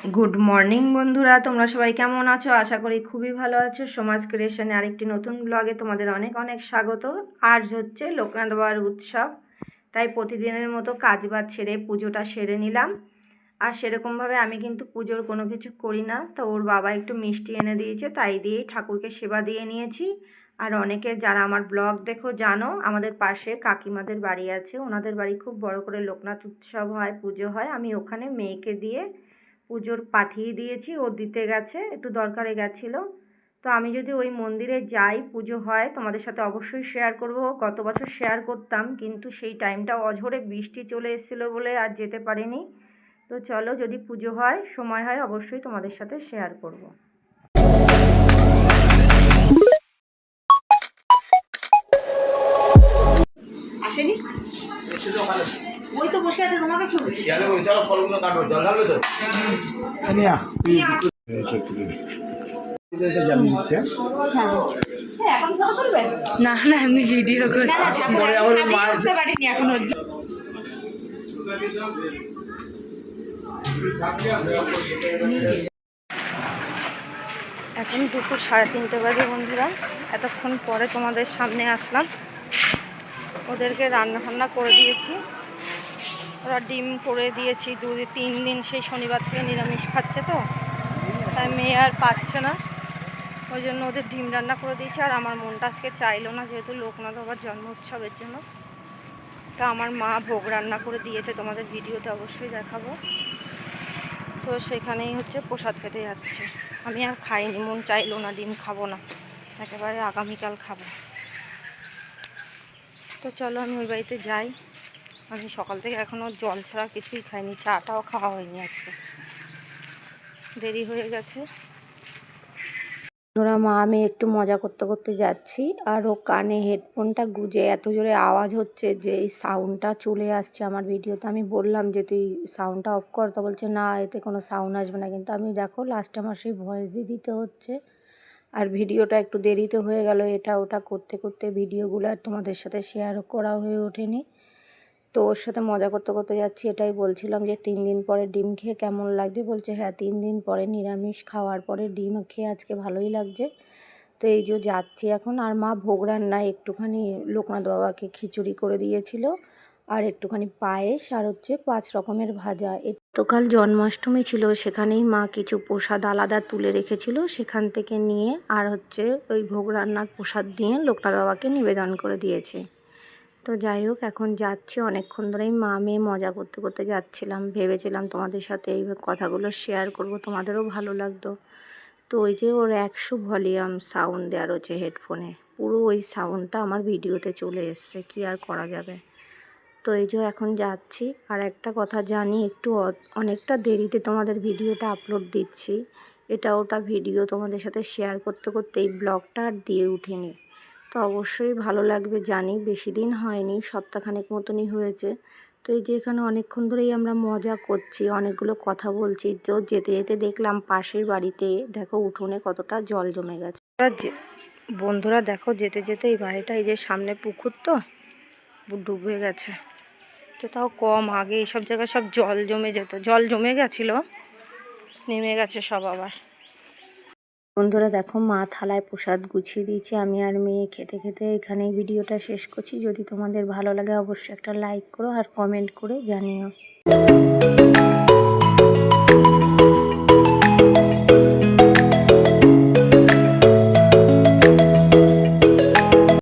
Good morning বন্ধুরা। তোমরা সবাই কেমন আছো? আশা করি খুবই ভালো আছো। সমাজ ক্রিয়েশনে আরেকটি নতুন ব্লগে তোমাদের অনেক অনেক স্বাগত। আজ হচ্ছে লোকনাথ বাবার উৎসব, তাই প্রতিদিনের মতো কাজ বাজ ছেড়ে পুজোটা সেরে নিলাম। আর সেরকমভাবে আমি কিন্তু পুজোর কোনো কিছু করি না। তো ওর বাবা একটু মিষ্টি এনে দিয়েছে, তাই দিয়েই ঠাকুরকে সেবা দিয়ে নিয়েছি। আর অনেকে যারা আমার ব্লগ দেখো, জানো, আমাদের পাশে কাকিমাদের বাড়ি আছে। ওনাদের বাড়ি খুব বড় করে লোকনাথ উৎসব হয়, পুজো হয়। আমি ওখানে মেয়েকে দিয়ে পুজোর পাঠিয়ে দিয়েছি, ও দিতে গেছে, একটু দরকারে গেছিল। তো আমি যদি ওই মন্দিরে যাই, পুজো হয়, তোমাদের সাথে অবশ্যই শেয়ার করব। গত বছর শেয়ার করতাম, কিন্তু সেই টাইমটা অঝরে বৃষ্টি চলে এসেছিল বলে আর যেতে পারিনি। তো চলো, যদি পুজো হয়, সময় হয়, অবশ্যই তোমাদের সাথে শেয়ার করব। আসেনি? ওই তো বসে আছে তোমাকে খুঁজছি চলো ফলগুলো কাটবো জল ঢালবে তো? হ্যাঁ এখন না না ভিডিও আমি পারিনি এখন। এখন দুপুর সাড়ে তিনটে বাজে বন্ধুরা। এতক্ষণ পরে তোমাদের সামনে আসলাম। ওদেরকে রান্না ফান্না করে দিয়েছি। ওরা ডিম করে দিয়েছি দু তিন দিন, সেই শনিবার থেকে নিরামিষ খাচ্ছে তো। তাই মেয়ে আর পাচ্ছে না। ওই জন্য ওদের ডিম রান্না করে দিয়েছি আর আমার মনটা আজকে চাইলো না, যেহেতু লোকনাথ বাবার জন্ম উৎসবের জন্য। তা আমার মা ভোগ রান্না করে দিয়েছে, তোমাদের ভিডিওতে অবশ্যই দেখাবো। তো সেখানেই হচ্ছে প্রসাদ খেতে যাচ্ছে। আমি আর খাইনি, মন চাইলো না, ডিম খাব না। একেবারে আগামীকাল খাব। তো চলো আমি ওই বাড়িতে যাই। আমি সকাল থেকে এখনও জল ছাড়া কিছুই খাইনি, চাটাও খাওয়া হয়নি আজকে। দেরি হয়ে গেছে। ওরা মা, আমি একটু মজা করতে করতে যাচ্ছি, আর ও কানে হেডফোনটা গুজে এত জোরে আওয়াজ হচ্ছে যে এই সাউন্ডটা চলে আসছে আমার ভিডিওতে। আমি বললাম যে, তুই সাউন্ডটা অফ কর। তো বলছে, না, এতে কোনো সাউন্ড আসবে না। কিন্তু আমি, দেখো লাস্টে আমার সেই ভয়েসই দিতে হচ্ছে। আর ভিডিওটা একটু দেরিতে হয়ে গেল, এটা ওটা করতে করতে ভিডিওগুলো আর তোমাদের সাথে শেয়ার করা হয়ে ওঠেনি। তো ওর সাথে মজা করতে করতে যাচ্ছি, এটাই বলছিলাম যে তিন দিন পরে ডিম খেয়ে কেমন লাগছে বলছে হ্যাঁ তিন দিন পরে নিরামিষ খাওয়ার পরে ডিম খেয়ে আজকে ভালোই লাগছে। তো এই যে যাচ্ছি এখন, আর মা ভোগ রান্নায় একটুখানি লোকনাথ বাবাকে খিচুড়ি করে দিয়েছিল, আর একটুখানি পায়েস, আর হচ্ছে পাঁচ রকমের ভাজা। তো কাল জন্মাষ্টমী ছিল, সেখানেই মা কিছু প্রসাদ আলাদা তুলে রেখেছিল, সেখান থেকে নিয়ে আর হচ্ছে ওই ভোগ রান্নার প্রসাদ দিয়ে লোকনাথ বাবাকে নিবেদন করে দিয়েছে। তো যাই হোক, এখন যাচ্ছি। অনেকক্ষণ ধরেই মা মেয়ে মজা করতে করতে যাচ্ছিলাম। ভেবেছিলাম তোমাদের সাথে এই কথাগুলো শেয়ার করব। তোমাদেরও ভালো লাগতো। তো ওই যে ওর একশো ভলিউম সাউন্ড দেওয়া রয়েছে হেডফোনে পুরো ওই সাউন্ডটা আমার ভিডিওতে চলে এসছে। কি আর করা যাবে? তো এই যে এখন যাচ্ছি। আর একটা কথা জানি, একটু অনেকটা দেরিতে তোমাদের ভিডিওটা আপলোড দিচ্ছি। এটা ওটা ভিডিও তোমাদের সাথে শেয়ার করতে করতে এই ব্লগটা আর দিয়ে উঠিনি। তো অবশ্যই ভালো লাগবে, জানি বেশি দিন হয়নি, সপ্তাহখানেক মতনই হয়েছে। তো এই যে এখানে অনেকক্ষণ ধরেই আমরা মজা করছি, অনেকগুলো কথা বলছি, তো যেতে যেতে দেখলাম পাশের বাড়িতে দেখো উঠোনে কতটা জল জমে গেছে। বন্ধুরা দেখো যেতে যেতে এই বাড়িটা, এই যে সামনে পুকুর তো, ডুবে গেছে। তো তাও কম, আগে এইসব জায়গায় সব জল জমে যেত, জল জমে গেছিল, নেমে গেছে সব আবার। বন্ধুরা দেখো, মা থালায় প্রসাদ গুছিয়ে দিয়েছে। আমি আর মেয়ে খেতে খেতে এখানে ভিডিওটা শেষ করছি। যদি তোমাদের ভালো লাগে, অবশ্যই একটা লাইক করো আর কমেন্ট করে জানিও।